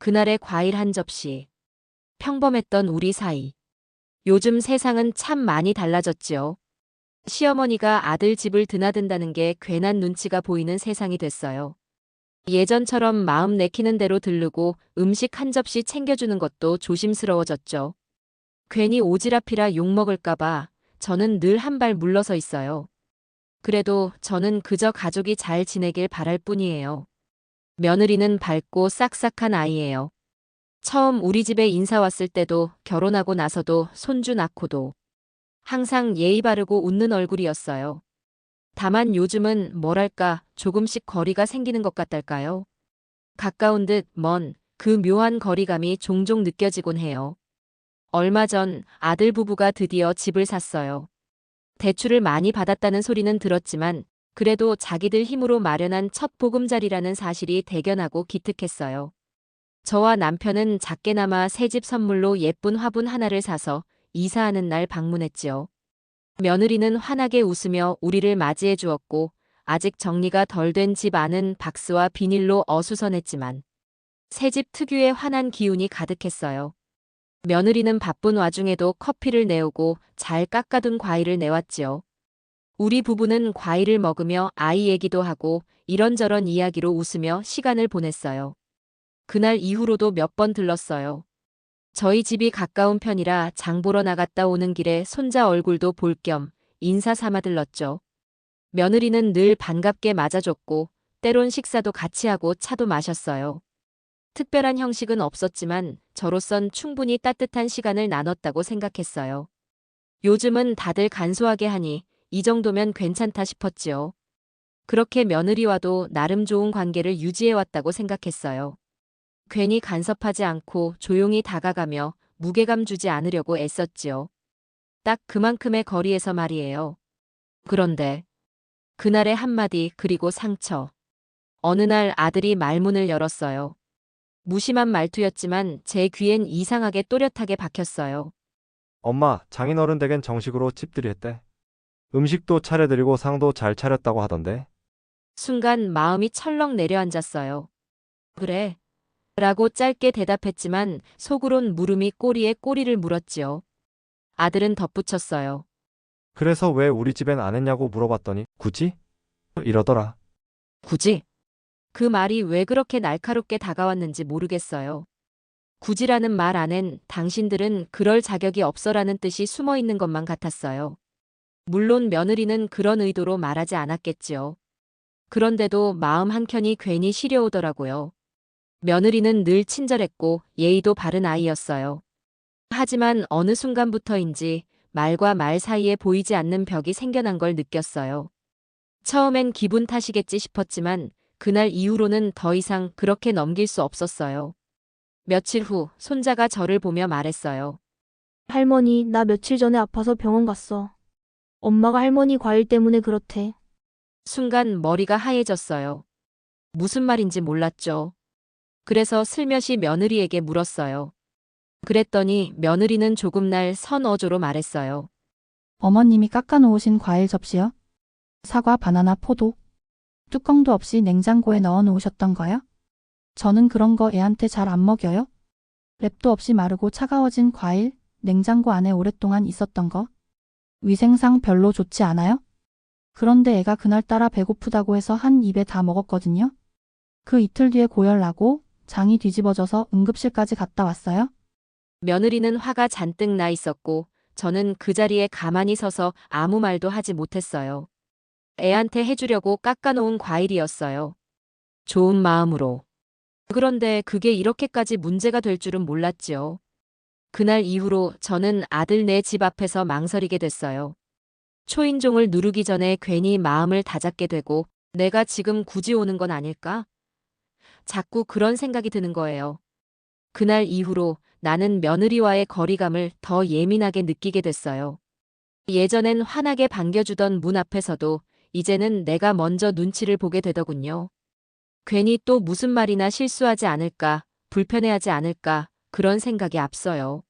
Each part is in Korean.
그날의 과일 한 접시. 평범했던 우리 사이. 요즘 세상은 참 많이 달라졌지요. 시어머니가 아들 집을 드나든다는 게 괜한 눈치가 보이는 세상이 됐어요. 예전처럼 마음 내키는 대로 들르고 음식 한 접시 챙겨주는 것도 조심스러워졌죠. 괜히 오지랖이라 욕먹을까봐 저는 늘 한 발 물러서 있어요. 그래도 저는 그저 가족이 잘 지내길 바랄 뿐이에요. 며느리는 밝고 싹싹한 아이예요. 처음 우리 집에 인사 왔을 때도 결혼하고 나서도 손주 낳고도 항상 예의 바르고 웃는 얼굴이었어요. 다만 요즘은 뭐랄까 조금씩 거리가 생기는 것 같달까요? 가까운 듯 먼 그 묘한 거리감이 종종 느껴지곤 해요. 얼마 전 아들 부부가 드디어 집을 샀어요. 대출을 많이 받았다는 소리는 들었지만 그래도 자기들 힘으로 마련한 첫 보금자리라는 사실이 대견하고 기특했어요. 저와 남편은 작게나마 새집 선물로 예쁜 화분 하나를 사서 이사하는 날 방문했지요. 며느리는 환하게 웃으며 우리를 맞이해 주었고 아직 정리가 덜 된 집 안은 박스와 비닐로 어수선했지만 새집 특유의 환한 기운이 가득했어요. 며느리는 바쁜 와중에도 커피를 내오고 잘 깎아둔 과일을 내왔지요. 우리 부부는 과일을 먹으며 아이 얘기도 하고 이런저런 이야기로 웃으며 시간을 보냈어요. 그날 이후로도 몇 번 들렀어요. 저희 집이 가까운 편이라 장 보러 나갔다 오는 길에 손자 얼굴도 볼 겸 인사 삼아 들렀죠. 며느리는 늘 반갑게 맞아줬고 때론 식사도 같이 하고 차도 마셨어요. 특별한 형식은 없었지만 저로선 충분히 따뜻한 시간을 나눴다고 생각했어요. 요즘은 다들 간소하게 하니 이 정도면 괜찮다 싶었지요. 그렇게 며느리와도 나름 좋은 관계를 유지해왔다고 생각했어요. 괜히 간섭하지 않고 조용히 다가가며 무게감 주지 않으려고 애썼지요. 딱 그만큼의 거리에서 말이에요. 그런데 그날의 한마디 그리고 상처. 어느 날 아들이 말문을 열었어요. 무심한 말투였지만 제 귀엔 이상하게 또렷하게 박혔어요. 엄마, 장인어른 댁엔 정식으로 집들이 했대. 음식도 차려드리고 상도 잘 차렸다고 하던데. 순간 마음이 철렁 내려앉았어요. 그래. 라고 짧게 대답했지만 속으론 물음이 꼬리에 꼬리를 물었지요. 아들은 덧붙였어요. 그래서 왜 우리 집엔 안 했냐고 물어봤더니 굳이? 이러더라. 굳이? 그 말이 왜 그렇게 날카롭게 다가왔는지 모르겠어요. 굳이라는 말 안엔 당신들은 그럴 자격이 없어라는 뜻이 숨어 있는 것만 같았어요. 물론 며느리는 그런 의도로 말하지 않았겠지요. 그런데도 마음 한켠이 괜히 시려오더라고요. 며느리는 늘 친절했고 예의도 바른 아이였어요. 하지만 어느 순간부터인지 말과 말 사이에 보이지 않는 벽이 생겨난 걸 느꼈어요. 처음엔 기분 탓이겠지 싶었지만 그날 이후로는 더 이상 그렇게 넘길 수 없었어요. 며칠 후 손자가 저를 보며 말했어요. 할머니, 나 며칠 전에 아파서 병원 갔어. 엄마가 할머니 과일 때문에 그렇대. 순간 머리가 하얘졌어요. 무슨 말인지 몰랐죠. 그래서 슬며시 며느리에게 물었어요. 그랬더니 며느리는 조금 날 선어조로 말했어요. 어머님이 깎아놓으신 과일 접시요? 사과, 바나나, 포도. 뚜껑도 없이 냉장고에 넣어 놓으셨던 거요? 저는 그런 거 애한테 잘 안 먹여요? 랩도 없이 마르고 차가워진 과일, 냉장고 안에 오랫동안 있었던 거. 위생상 별로 좋지 않아요? 그런데 애가 그날따라 배고프다고 해서 한 입에 다 먹었거든요? 그 이틀 뒤에 고열나고 장이 뒤집어져서 응급실까지 갔다 왔어요? 며느리는 화가 잔뜩 나 있었고 저는 그 자리에 가만히 서서 아무 말도 하지 못했어요. 애한테 해주려고 깎아놓은 과일이었어요. 좋은 마음으로. 그런데 그게 이렇게까지 문제가 될 줄은 몰랐지요. 그날 이후로 저는 아들 내 집 앞에서 망설이게 됐어요. 초인종을 누르기 전에 괜히 마음을 다잡게 되고 내가 지금 굳이 오는 건 아닐까? 자꾸 그런 생각이 드는 거예요. 그날 이후로 나는 며느리와의 거리감을 더 예민하게 느끼게 됐어요. 예전엔 환하게 반겨주던 문 앞에서도 이제는 내가 먼저 눈치를 보게 되더군요. 괜히 또 무슨 말이나 실수하지 않을까, 불편해하지 않을까, 그런 생각이 앞서요.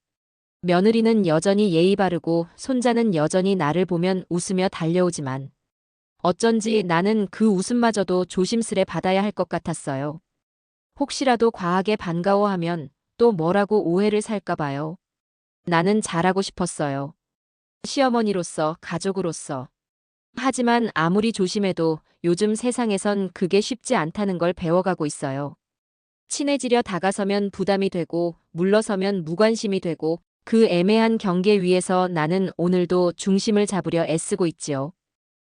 며느리는 여전히 예의 바르고 손자는 여전히 나를 보면 웃으며 달려오지만 어쩐지 나는 그 웃음마저도 조심스레 받아야 할 것 같았어요. 혹시라도 과하게 반가워하면 또 뭐라고 오해를 살까 봐요. 나는 잘하고 싶었어요. 시어머니로서, 가족으로서. 하지만 아무리 조심해도 요즘 세상에선 그게 쉽지 않다는 걸 배워가고 있어요. 친해지려 다가서면 부담이 되고, 물러서면 무관심이 되고, 그 애매한 경계 위에서 나는 오늘도 중심을 잡으려 애쓰고 있지요.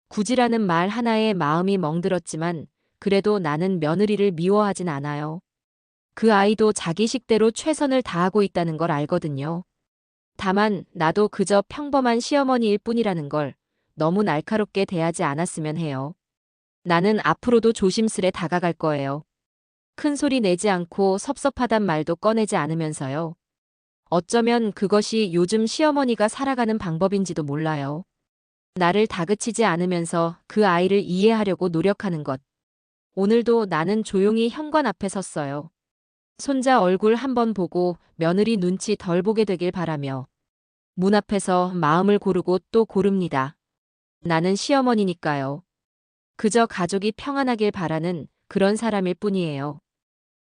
굳이라는 말 하나에 마음이 멍들었지만, 그래도 나는 며느리를 미워하진 않아요. 그 아이도 자기 식대로 최선을 다하고 있다는 걸 알거든요. 다만, 나도 그저 평범한 시어머니일 뿐이라는 걸 너무 날카롭게 대하지 않았으면 해요. 나는 앞으로도 조심스레 다가갈 거예요. 큰 소리 내지 않고 섭섭하단 말도 꺼내지 않으면서요. 어쩌면 그것이 요즘 시어머니가 살아가는 방법인지도 몰라요. 나를 다그치지 않으면서 그 아이를 이해하려고 노력하는 것. 오늘도 나는 조용히 현관 앞에 섰어요. 손자 얼굴 한번 보고 며느리 눈치 덜 보게 되길 바라며 문 앞에서 마음을 고르고 또 고릅니다. 나는 시어머니니까요. 그저 가족이 평안하길 바라는 그런 사람일 뿐이에요.